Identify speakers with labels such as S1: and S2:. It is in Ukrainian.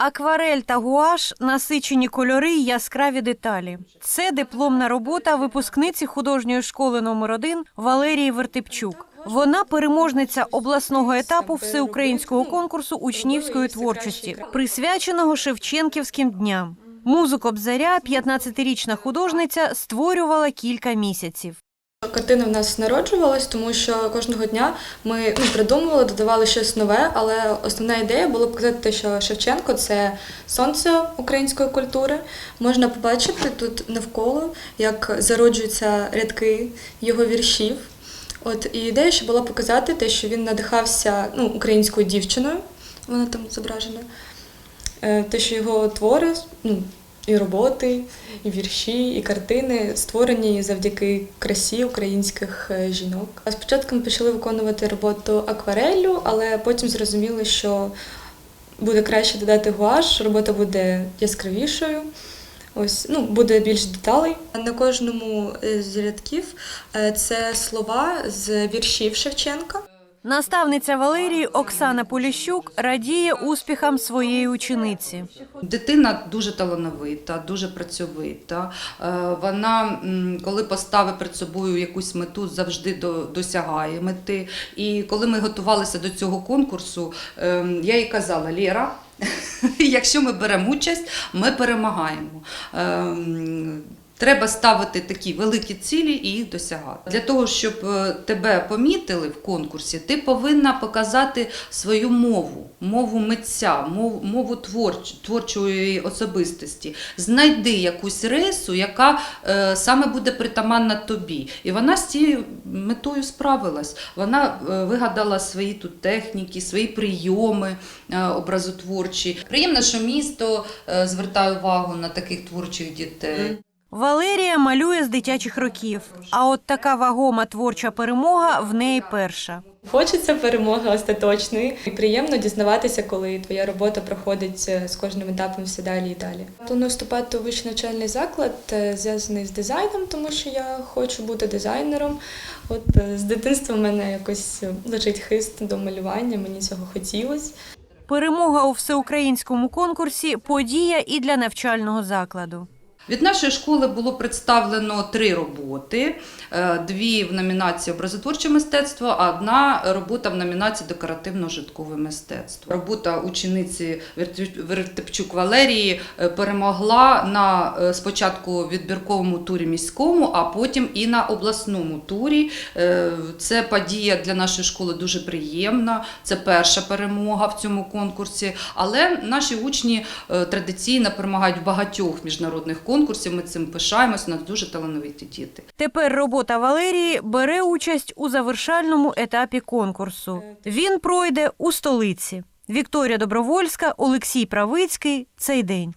S1: Акварель та гуаш насичені кольори й яскраві деталі. Це дипломна робота випускниці художньої школи номер 1 Валерії Вертипчук. Вона переможниця обласного етапу всеукраїнського конкурсу учнівської творчості, присвяченого Шевченківським дням. Музу Кобзаря 15-річна художниця створювала кілька місяців.
S2: Картина в нас народжувалась, тому що кожного дня ми ну, придумували, додавали щось нове, але основна ідея була показати те, що Шевченко це сонце української культури. Можна побачити тут навколо, як зароджуються рядки його віршів. От і ідея ще була показати те, що він надихався ну, українською дівчиною, вона там зображена. Е, Те, що його твори, ну, і роботи, і вірші, і картини створені завдяки красі українських е, жінок. А спочатку ми почали виконувати роботу аквареллю, але потім зрозуміли, що буде краще додати гуаш, робота буде яскравішою. Ось ну буде більш деталей. На кожному е, з рядків е, це слова з віршів Шевченка.
S1: Наставниця Валерії Оксана Поліщук радіє успіхам своєї учениці.
S3: Дитина дуже талановита, дуже працьовита. Е, Вона, коли поставить перед собою якусь мету, завжди досягає мети. І коли ми готувалися до цього конкурсу, е, я їй казала: Лєра, якщо ми беремо участь, ми перемагаємо. Треба ставити такі великі цілі і їх досягати. Для того, щоб е, тебе помітили в конкурсі, ти повинна показати свою мову, мову митця, мову, мову творч, творчої особистості. Знайди якусь рису, яка е, саме буде притаманна тобі. І вона з цією метою справилась. Вона е, вигадала свої тут техніки, свої прийоми е, образотворчі. Приємно, що місто е, звертає увагу на таких творчих дітей.
S1: Валерія малює з дитячих років, а от така вагома творча перемога в неї перша.
S2: Хочеться перемоги остаточної. І приємно дізнаватися, коли твоя робота проходить е, з кожним етапом все далі і далі. Планую вступати у вищий навчальний заклад, е, зв'язаний з дизайном, тому що я хочу бути дизайнером. От е, з дитинства в мене якось лежить хист до малювання, мені цього хотілося.
S1: Перемога у всеукраїнському конкурсі подія і для навчального закладу.
S3: Від нашої школи було представлено три роботи: Е, дві в номінації образотворче мистецтво, а одна робота в номінації декоративно-житкове мистецтво. Робота учениці Вертепчук Валерії е, перемогла на е, спочатку відбірковому турі міському, а потім і на обласному турі. Це подія для нашої школи дуже приємна. Це перша перемога в цьому конкурсі. Але наші учні традиційно перемагають в багатьох міжнародних конкурсів. Ми цим пишаємось. У нас дуже талановиті діти.
S1: Тепер робота Валерії бере участь у завершальному етапі конкурсу. Він пройде у столиці. Вікторія Добровольська, Олексій Правицький. Цей день.